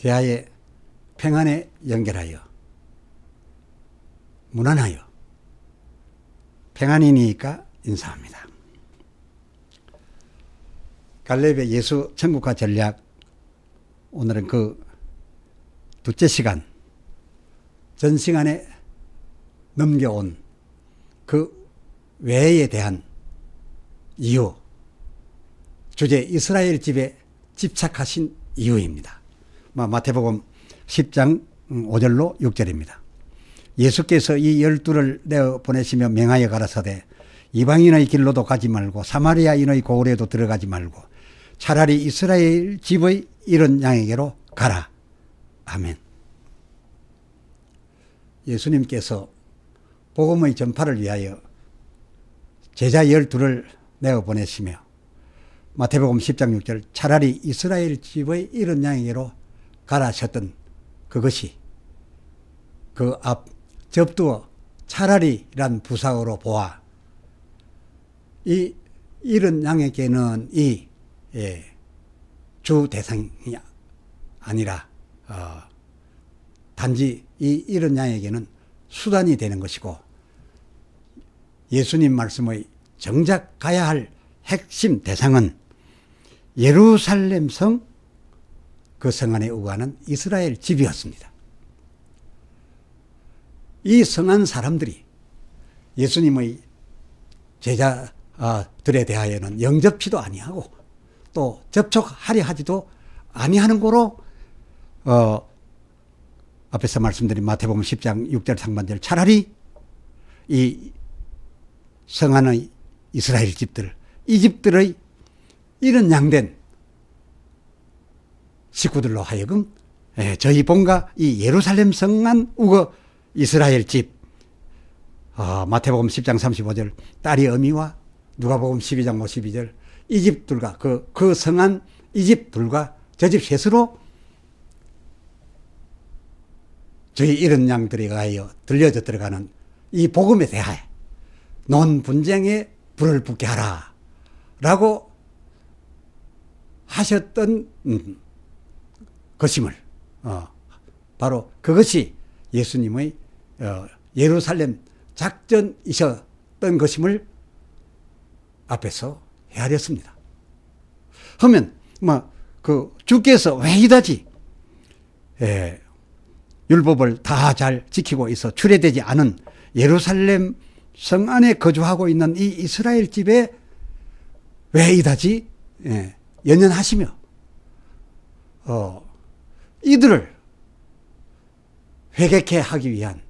대하의 평안에 연결하여 무난하여 평안이니까 인사합니다. 갈렙의 예수 천국화 전략 오늘은 그 둘째 시간 전 시간에 넘겨온 그 외에 대한 이유 주제 이스라엘 집에 집착하신 이유입니다. 마- 마태복음 10장 5절로 6절입니다. 예수께서 이 열두를 내어 보내시며 명하여 가라사대 이방인의 길로도 가지 말고 사마리아인의 고을에도 들어가지 말고 차라리 이스라엘 집의 이런 양에게로 가라. 아멘. 예수님께서 복음의 전파를 위하여 제자 열두를 내어 보내시며 마태복음 10장 6절 차라리 이스라엘 집의 이런 양에게로 가라 하셨던 그것이 그 앞 접두어 차라리란 부사어로 보아 이 이런 양에게는 이 예, 주 대상이 아니라 어, 단지 이 이런 양에게는 수단이 되는 것이고 예수님 말씀의 정작 가야 할 핵심 대상은 예루살렘 성, 그 성 안에 우하는 이스라엘 집이었습니다. 이 성한 사람들이 예수님의 제자들에 대하여는 영접치도 아니하고 또 접촉하려 하지도 아니하는 거로 어 앞에서 말씀드린 마태복음 10장 6절 상반절 차라리 이 성안의 이스라엘 집들 이 집들의 이런 양된 식구들로 하여금 예, 저희 본가 이 예루살렘 성안 우거 이스라엘 집. 어, 마태복음 10장 35절 딸이 어미와 누가복음 12장 52절 이 집들과 그, 그 성안 이 집들과 저 집 셋으로 저희 이런 양들에 가하여 들려져 들어가는 이 복음에 대하여 논 분쟁에 불을 붙게 하라 라고 하셨던 음, 것임을 어, 바로 그것이 예수님의 어, 예루살렘 작전이셨던 것임을 앞에서 헤아렸습니다. 하면 뭐그 주께서 왜 이다지 예, 율법을 다 잘 지키고 있어 출애되지 않은 예루살렘 성 안에 거주하고 있는 이 이스라엘 집에 왜 이다지 예, 연연하시며 어, 이들을 회개케 하기 위한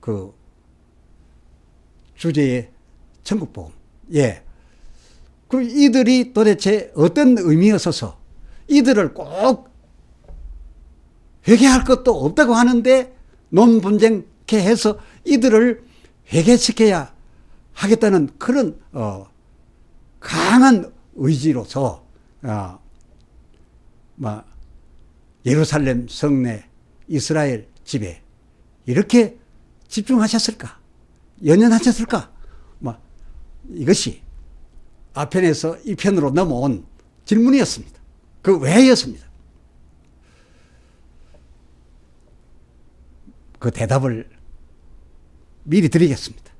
그 주제의 천국복음. 예. 그 이들이 도대체 어떤 의미였어서 이들을 꼭 회개할 것도 없다고 하는데 논분쟁케 해서 이들을 회개시켜야 하겠다는 그런 어 강한 의지로서 어, 뭐 예루살렘 성내 이스라엘 집에 이렇게 집중하셨을까? 연연하셨을까? 뭐 이것이 앞편에서 이 편으로 넘어온 질문이었습니다. 그 왜였습니다. 그 대답을 미리 드리겠습니다.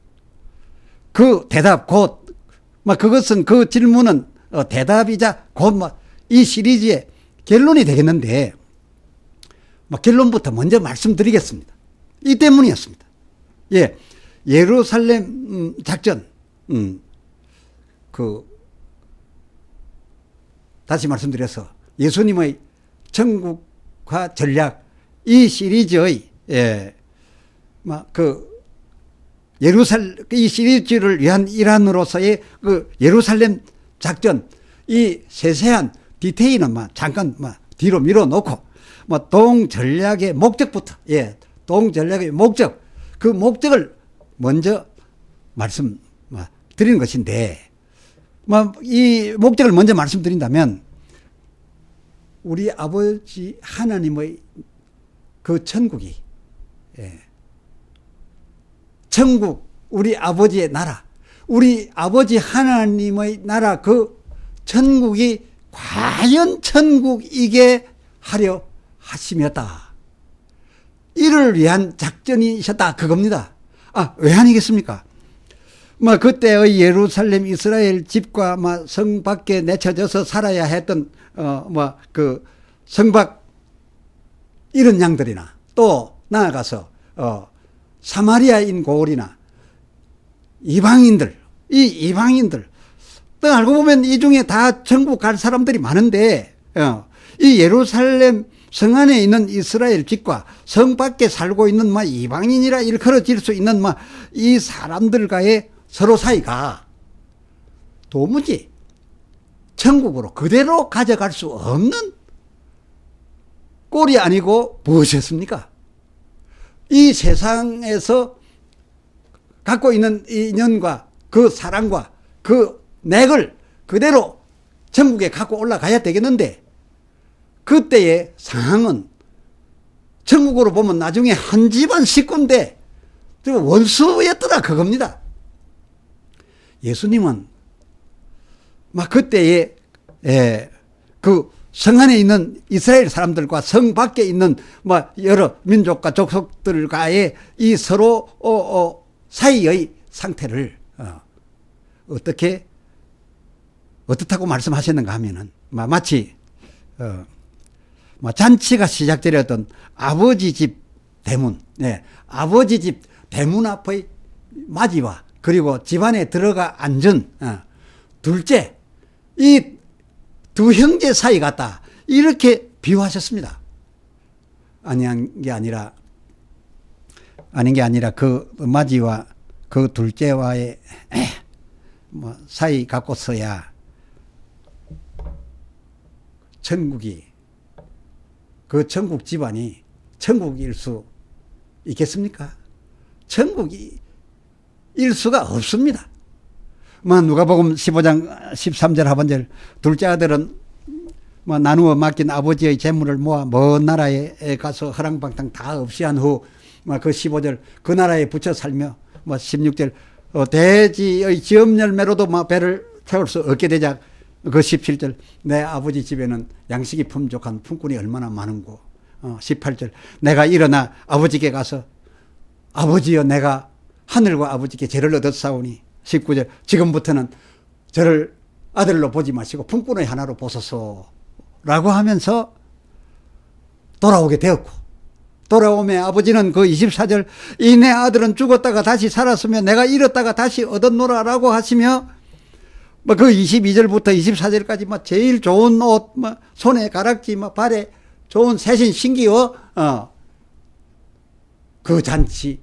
그 대답 곧, 뭐 그것은 그 질문은 어, 대답이자 곧뭐이 시리즈의 결론이 되겠는데, 뭐 결론부터 먼저 말씀드리겠습니다. 이 때문이었습니다. 예, 예루살렘 음, 작전, 음, 그 다시 말씀드려서 예수님의 천국화 전략 이 시리즈의 예, 막그 예루살 이 시리즈를 위한 일환으로서의 그 예루살렘 작전 이 세세한 디테일은 막 잠깐 막 뒤로 밀어놓고 뭐 동 전략의 목적부터 예, 동 전략의 목적 그 목적을 먼저 말씀 뭐 드리는 것인데 뭐 이 목적을 먼저 말씀드린다면 우리 아버지 하나님의 그 천국이 예. 천국 우리 아버지의 나라 우리 아버지 하나님의 나라 그 천국이 과연 천국이게 하려 하심이었다. 이를 위한 작전이셨다. 그겁니다. 아, 왜 아니겠습니까? 뭐, 그때의 예루살렘 이스라엘 집과 뭐, 성 밖에 내쳐져서 살아야 했던, 어, 뭐, 그, 성밖 이런 양들이나 또 나아가서, 어, 사마리아인 고을이나 이방인들, 이 이방인들, 또 알고 보면 이 중에 다 천국 갈 사람들이 많은데, 어, 이 예루살렘 성 안에 있는 이스라엘 집과 성 밖에 살고 있는 막 이방인이라 일컬어질 수 있는 막 이 사람들과의 서로 사이가 도무지 천국으로 그대로 가져갈 수 없는 꼴이 아니고 무엇이었습니까? 이 세상에서 갖고 있는 인연과 그 사랑과 그 맥을 그대로 천국에 갖고 올라가야 되겠는데 그때의 상황은 천국으로 보면 나중에 한 집안 식구인데 저 원수였더라 그겁니다. 예수님은 막 그때의 에, 그성 안에 있는 이스라엘 사람들과 성 밖에 있는 뭐 여러 민족과 족속들과의 이 서로 어, 어, 사이의 상태를 어, 어떻게 어떻다고 말씀하셨는가 하면은 마- 마치 어, 뭐 잔치가 시작되었던 아버지 집 대문, 네, 아버지 집 대문 앞의 맞이와 그리고 집안에 들어가 앉은 어, 둘째 이 두 형제 사이 같다 이렇게 비유하셨습니다. 아니한 게 아니라 아닌 게 아니라 그 맞이와 그 둘째와의 에, 뭐 사이 갖고서야 천국이 그 천국 집안이 천국일 수 있겠습니까? 천국이 일 수가 없습니다. 뭐 누가복음 15장 13절 하반절 둘째 아들은 뭐 나누어 맡긴 아버지의 재물을 모아 먼 나라에 가서 허랑방탕 다 없이 한후뭐그 15절 그 나라에 붙여 살며 뭐 16절 어, 대지의 지업 열매로도 뭐 배를 채울 수 없게 되자 그 17절 내 아버지 집에는 양식이 풍족한 품꾼이 얼마나 많은고. 어, 18절 내가 일어나 아버지께 가서 아버지여 내가 하늘과 아버지께 죄를 얻었사오니. 19절 지금부터는 저를 아들로 보지 마시고 품꾼의 하나로 보소서. 라고 하면서 돌아오게 되었고 돌아오매 아버지는 그 24절 이 내 아들은 죽었다가 다시 살았으며 내가 잃었다가 다시 얻었노라 라고 하시며 뭐 그 22절부터 24절까지 뭐 제일 좋은 옷, 뭐 손에 가락지, 뭐 발에 좋은 새신 신기어, 어, 그 잔치를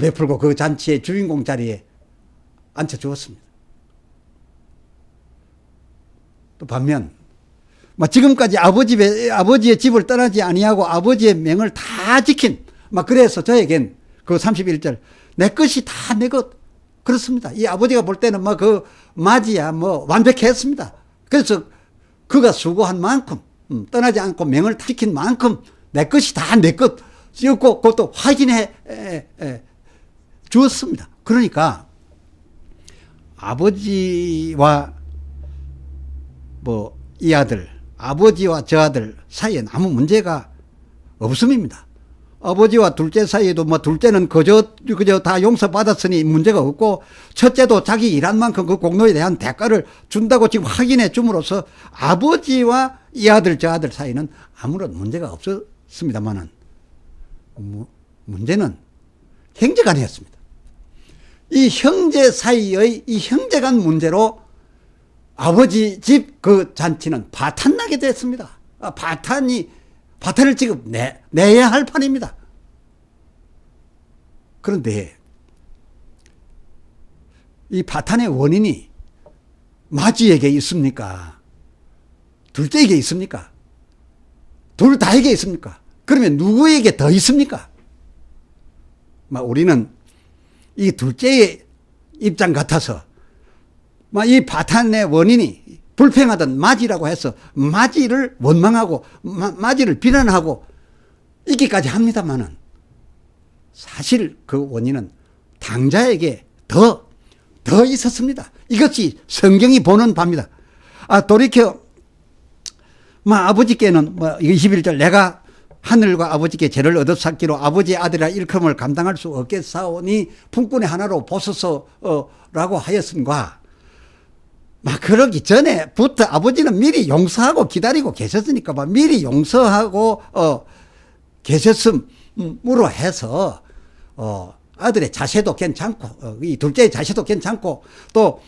베풀고 그 잔치의 주인공 자리에 앉혀 주었습니다. 또 반면, 뭐 지금까지 아버지, 아버지의 집을 떠나지 아니하고 아버지의 명을 다 지킨, 막 그래서 저에겐 그 31절, 내 것이 다 내 것. 그렇습니다. 이 아버지가 볼 때는 뭐 그 맞이야 뭐 완벽했습니다. 그래서 그가 수고한 만큼, 음, 떠나지 않고 명을 지킨 만큼 내 것이 다 내 것. 였고 그것도 확인해 에, 에, 주었습니다. 그러니까 아버지와 뭐 이 아들, 아버지와 저 아들 사이엔 아무 문제가 없음입니다. 아버지와 둘째 사이에도 뭐 둘째는 그저 그저 다 용서 받았으니 문제가 없고 첫째도 자기 일한 만큼 그 공로에 대한 대가를 준다고 지금 확인해 줌으로써 아버지와 이 아들 저 아들 사이는 아무런 문제가 없었습니다만은 문제는 형제간이었습니다. 이 형제 사이의 이 형제간 문제로 아버지 집 그 잔치는 파탄 나게 됐습니다. 아, 파탄이 파탄을 지금 내, 내야 할 판입니다. 그런데 이 파탄의 원인이 마지에게 있습니까? 둘째에게 있습니까? 둘 다에게 있습니까? 그러면 누구에게 더 있습니까? 막 우리는 이 둘째의 입장 같아서 막 이 파탄의 원인이 불평하던 마지라고 해서 마지를 원망하고 마, 마지를 비난하고 있기까지 합니다만은 사실 그 원인은 당자에게 더, 더 있었습니다. 이것이 성경이 보는 바입니다. 아, 돌이켜, 뭐, 아버지께는 뭐, 21절 내가 하늘과 아버지께 죄를 얻어찾기로 아버지의 아들이라 일컬음을 감당할 수 없겠사오니 품꾼의 하나로 보소서라고 하였음과 막 그러기 전에부터 아버지는 미리 용서하고 기다리고 계셨으니까 막 미리 용서하고 어 계셨음으로 해서 어 아들의 자세도 괜찮고 어, 이 둘째의 자세도 괜찮고 또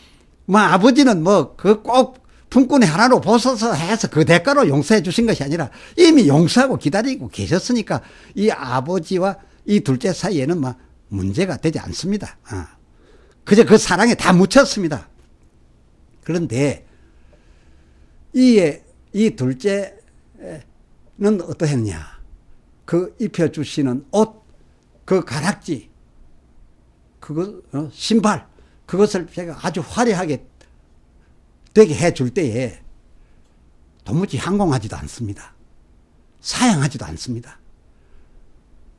뭐 아버지는 뭐 그 꼭 품꾼의 하나로 보소서 해서 그 대가로 용서해 주신 것이 아니라 이미 용서하고 기다리고 계셨으니까 이 아버지와 이 둘째 사이에는 막 문제가 되지 않습니다. 아. 그저 그 사랑에 다 묻혔습니다. 그런데 이에 이 둘째는 어떠했냐? 그 입혀 주시는 옷, 그 가락지, 그거 어, 신발, 그것을 제가 아주 화려하게 되게 해줄 때에 도무지 항공하지도 않습니다. 사양하지도 않습니다.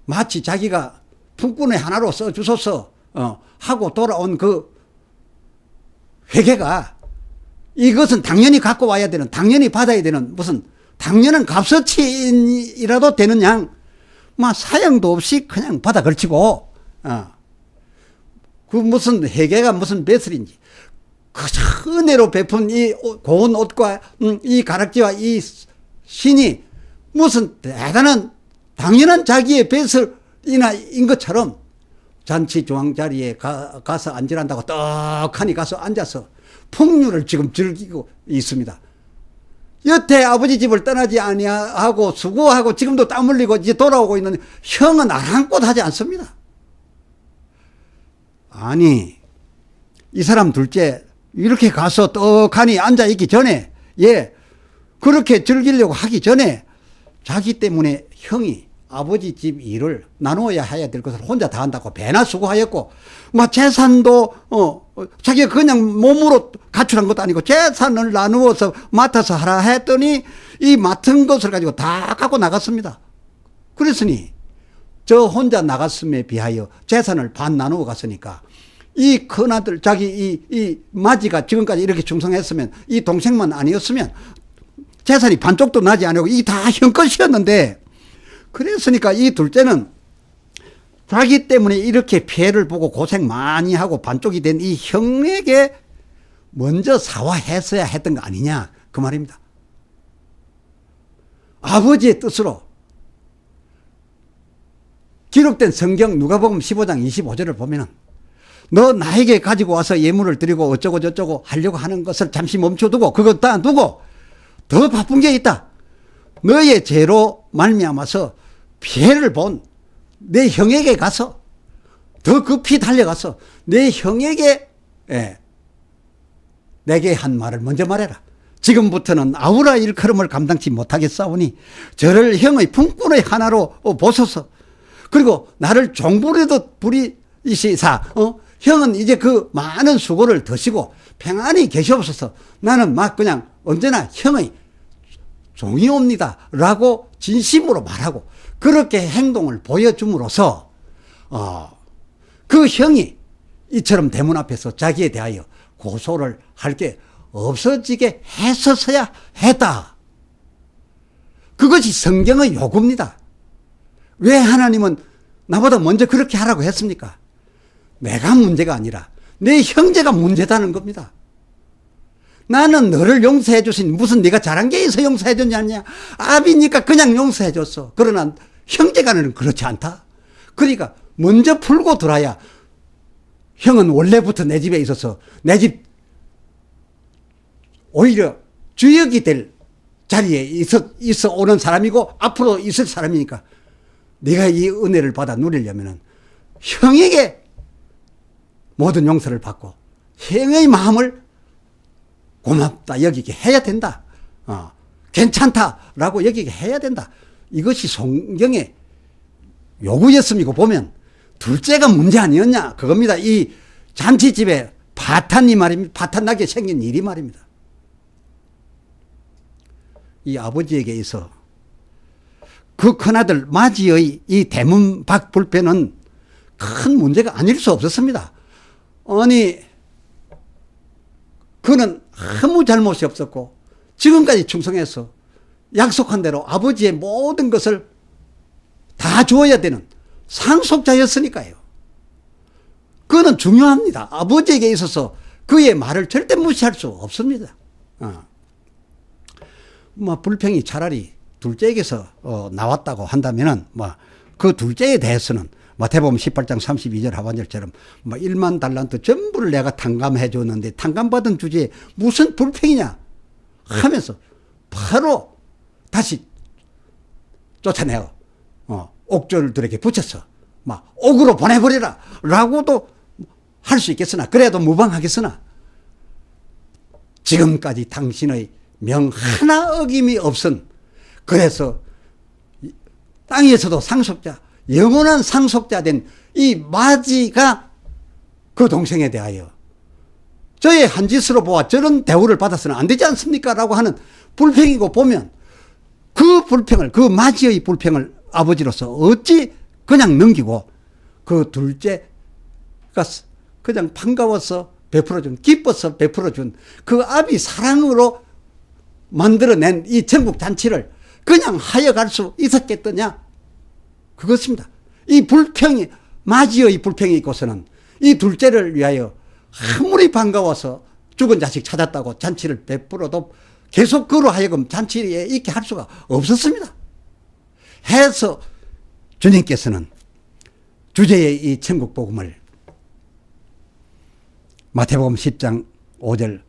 마치 자기가 품꾼의 하나로 써 주소서 어, 하고 돌아온 그 회계가 이것은 당연히 갖고 와야 되는 당연히 받아야 되는 무슨 당연한 값어치이라도 되는 양, 막 사양도 없이 그냥 받아 걸치고, 어. 그 무슨 회계가 무슨 배설인지, 그저 은혜로 베푼 이 옷- 고운 옷과 음, 이 가락지와 이 신이 무슨 대단한 당연한 자기의 배설이나 인 것처럼 잔치 조항 자리에 가, 가서 앉으란다고 떡하니 가서 앉아서 풍류를 지금 즐기고 있습니다. 여태 아버지 집을 떠나지 아니하고 수고하고 지금도 땀 흘리고 이제 돌아오고 있는 형은 아랑곳 하지 않습니다. 아니, 이 사람 둘째 이렇게 가서 떡하니 앉아 있기 전에, 예, 그렇게 즐기려고 하기 전에 자기 때문에 형이 아버지 집 일을 나누어야 해야 될 것을 혼자 다 한다고 배나 수고하였고, 뭐 재산도, 어, 어, 자기가 그냥 몸으로 가출한 것도 아니고 재산을 나누어서 맡아서 하라 했더니 이 맡은 것을 가지고 다 갖고 나갔습니다. 그랬으니 저 혼자 나갔음에 비하여 재산을 반 나누어 갔으니까 이 큰아들 자기 이, 이 마지가 지금까지 이렇게 충성했으면 이 동생만 아니었으면 재산이 반쪽도 나지 않고 이 다 형 것이었는데 그랬으니까 이 둘째는 자기 때문에 이렇게 피해를 보고 고생 많이 하고 반쪽이 된 이 형에게 먼저 사과했어야 했던 거 아니냐 그 말입니다. 아버지의 뜻으로 기록된 성경 누가복음 15장 25절을 보면은 너 나에게 가지고 와서 예물을 드리고 어쩌고 저쩌고 하려고 하는 것을 잠시 멈춰두고 그것 다 두고 더 바쁜 게 있다. 너의 죄로 말미암아서 피해를 본 내 형에게 가서 더 급히 달려가서 내 형에게 예, 내게 한 말을 먼저 말해라. 지금부터는 아우라 일컬음을 감당치 못하겠사오니 저를 형의 품꾼의 하나로 어, 보소서. 그리고 나를 종부리듯 부리시사 어? 형은 이제 그 많은 수고를 드시고 평안히 계시옵소서. 나는 막 그냥 언제나 형의 종이옵니다. 라고 진심으로 말하고 그렇게 행동을 보여줌으로써 어, 그 형이 이처럼 대문 앞에서 자기에 대하여 고소를 할 게 없어지게 했었어야 했다. 그것이 성경의 요구입니다. 왜 하나님은 나보다 먼저 그렇게 하라고 했습니까? 내가 문제가 아니라 내 형제가 문제다는 겁니다. 나는 너를 용서해 주신 무슨 네가 잘한 게 있어 용서해 줬냐? 아비니까 그냥 용서해 줬어. 그러나 형제간에는 그렇지 않다. 그러니까 먼저 풀고 들어야 형은 원래부터 내 집에 있어서 내 집 오히려 주역이 될 자리에 있어, 있어 오는 사람이고 앞으로 있을 사람이니까 네가 이 은혜를 받아 누리려면은 형에게 모든 용서를 받고 형의 마음을 고맙다 여기게 해야 된다. 어, 괜찮다라고 여기게 해야 된다. 이것이 성경의 요구였음이고 보면 둘째가 문제 아니었냐 그겁니다. 이 잔치집에 파탄이 말입니다. 파탄 나게 생긴 일이 말입니다. 이 아버지에게 있어 그 큰아들 마지의 이 대문 밖 불패는 큰 문제가 아닐 수 없었습니다. 아니 그는 아무 잘못이 없었고 지금까지 충성해서 약속한 대로 아버지의 모든 것을 다 주어야 되는 상속자였으니까요. 그거는 중요합니다. 아버지에게 있어서 그의 말을 절대 무시할 수 없습니다. 어. 뭐 불평이 차라리 둘째에게서 어, 나왔다고 한다면은 뭐그 둘째에 대해서는 마태복음 18장 32절 하반절처럼 뭐 1만 달란트 전부를 내가 탕감해 줬는데 탕감받은 주제에 무슨 불평이냐 하면서 바로 다시 쫓아내어 어, 옥졸들에게 붙여서 막 옥으로 보내버리라 라고도 할 수 있겠으나 그래도 무방하겠으나 지금까지 당신의 명 하나 어김이 없은 그래서 이 땅에서도 상속자 영원한 상속자 된 이 마지가 그 동생에 대하여 저의 한 짓으로 보아 저런 대우를 받아서는 안 되지 않습니까? 라고 하는 불평이고 보면 그 불평을 그 마지의 불평을 아버지로서 어찌 그냥 넘기고 그 둘째가 그냥 반가워서 베풀어준 기뻐서 베풀어준 그 아비 사랑으로 만들어낸 이 전국 잔치를 그냥 하여갈 수 있었겠더냐 그것입니다 이 불평이 마지의 불평이 있고서는 이 둘째를 위하여 아무리 반가워서 죽은 자식 찾았다고 잔치를 베풀어도 계속 그로 하여금 잔치에 있게 할 수가 없었습니다. 해서 주님께서는 주제의 이 천국 복음을 마태복음 10장 5절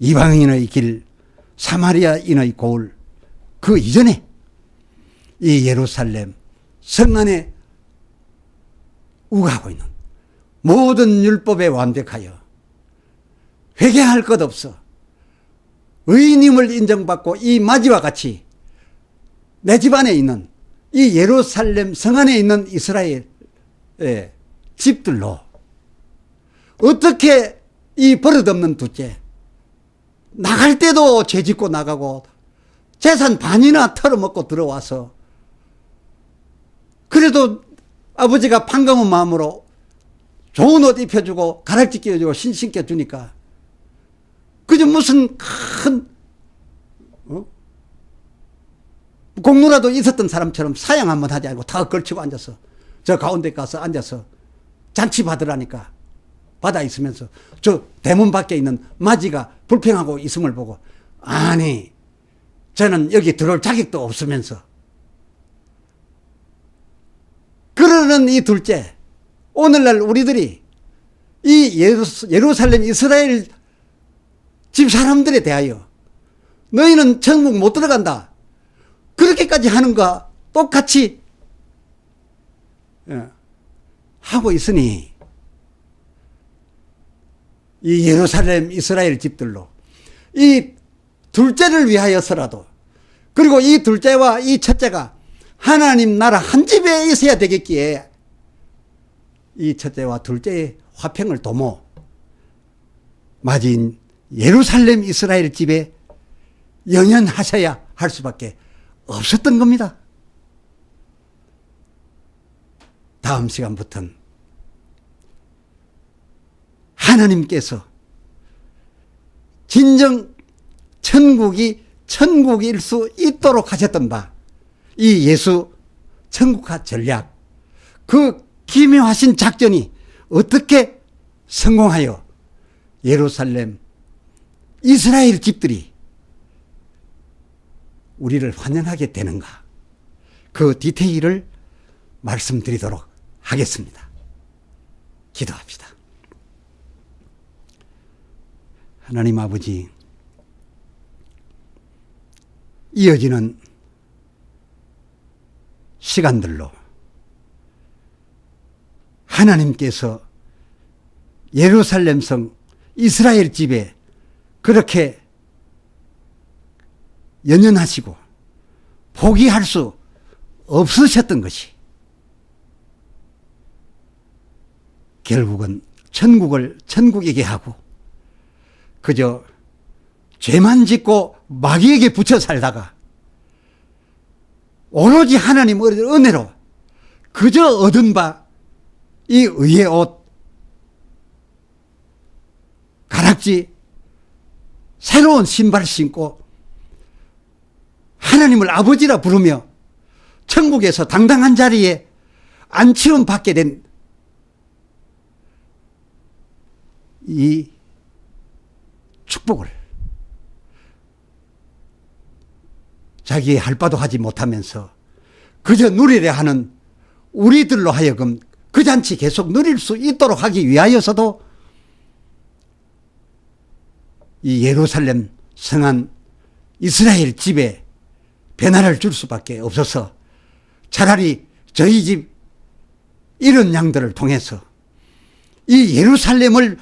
이방인의 길 사마리아인의 고을 그 이전에 이 예루살렘 성 안에 우가하고 있는 모든 율법에 완벽하여 회개할 것 없어 의인임을 인정받고 이 마지와 같이 내 집안에 있는 이 예루살렘 성 안에 있는 이스라엘 의 집들로 어떻게 이 버릇없는 둘째 나갈 때도 죄 짓고 나가고 재산 반이나 털어먹고 들어와서 그래도 아버지가 반가운 마음으로 좋은 옷 입혀주고 가락지 끼워주고 신 신겨주니까 그저 무슨 큰 어? 공로라도 있었던 사람처럼 사양 한번 하지 않고 다 걸치고 앉아서 저 가운데 가서 앉아서 잔치 받으라니까 받아 있으면서 저 대문 밖에 있는 마지가 불평하고 있음을 보고 아니 저는 여기 들어올 자격도 없으면서 그러는 이 둘째 오늘날 우리들이 이 예루살렘 이스라엘 집 사람들에 대하여 너희는 천국 못 들어간다. 그렇게까지 하는가 똑같이 예, 하고 있으니 이 예루살렘 이스라엘 집들로 이 둘째를 위하여서라도 그리고 이 둘째와 이 첫째가 하나님 나라 한 집에 있어야 되겠기에 이 첫째와 둘째의 화평을 도모 맞은 예루살렘 이스라엘 집에 영연하셔야 할 수밖에 없었던 겁니다. 다음 시간부터는 하나님께서 진정 천국이 천국일 수 있도록 하셨던 바, 이 예수 천국화 전략, 그 기묘하신 작전이 어떻게 성공하여 예루살렘 이스라엘 집들이 우리를 환영하게 되는가 그 디테일을 말씀드리도록 하겠습니다. 기도합시다. 하나님 아버지 이어지는 시간들로 하나님께서 예루살렘 성 이스라엘 집에 그렇게 연연하시고 포기할 수 없으셨던 것이 결국은 천국을 천국에게 하고 그저 죄만 짓고 마귀에게 붙여 살다가 오로지 하나님 은혜로 그저 얻은 바 이 의의 옷 가락지 새로운 신발 신고 하나님을 아버지라 부르며 천국에서 당당한 자리에 안치원 받게 된 이 축복을 자기의 할 바도 하지 못하면서 그저 누리려 하는 우리들로 하여금 그 잔치 계속 누릴 수 있도록 하기 위하여서도 이 예루살렘 성한 이스라엘 집에 변화를 줄 수밖에 없어서 차라리 저희 집 이런 양들을 통해서 이 예루살렘을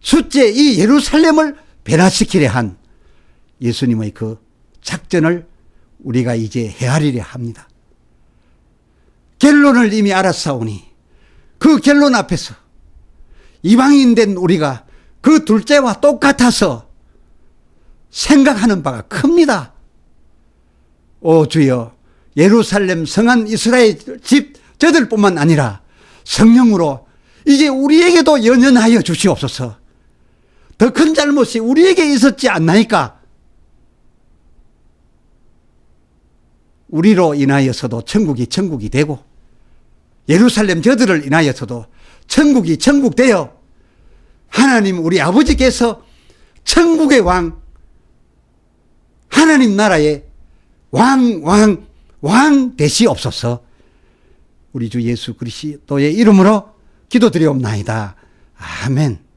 숫제 이 예루살렘을 변화시키려 한 예수님의 그 작전을 우리가 이제 헤아리려 합니다. 결론을 이미 알았사오니 그 결론 앞에서 이방인 된 우리가 그 둘째와 똑같아서 생각하는 바가 큽니다. 오 주여 예루살렘 성한 이스라엘 집 저들뿐만 아니라 성령으로 이제 우리에게도 연연하여 주시옵소서. 더 큰 잘못이 우리에게 있었지 않나이까? 우리로 인하여서도 천국이 천국이 되고 예루살렘 저들을 인하여서도 천국이 천국 되어 하나님 우리 아버지께서 천국의 왕 하나님 나라의 왕, 왕, 왕 되시옵소서. 우리 주 예수 그리스도의 이름으로 기도드리옵나이다. 아멘.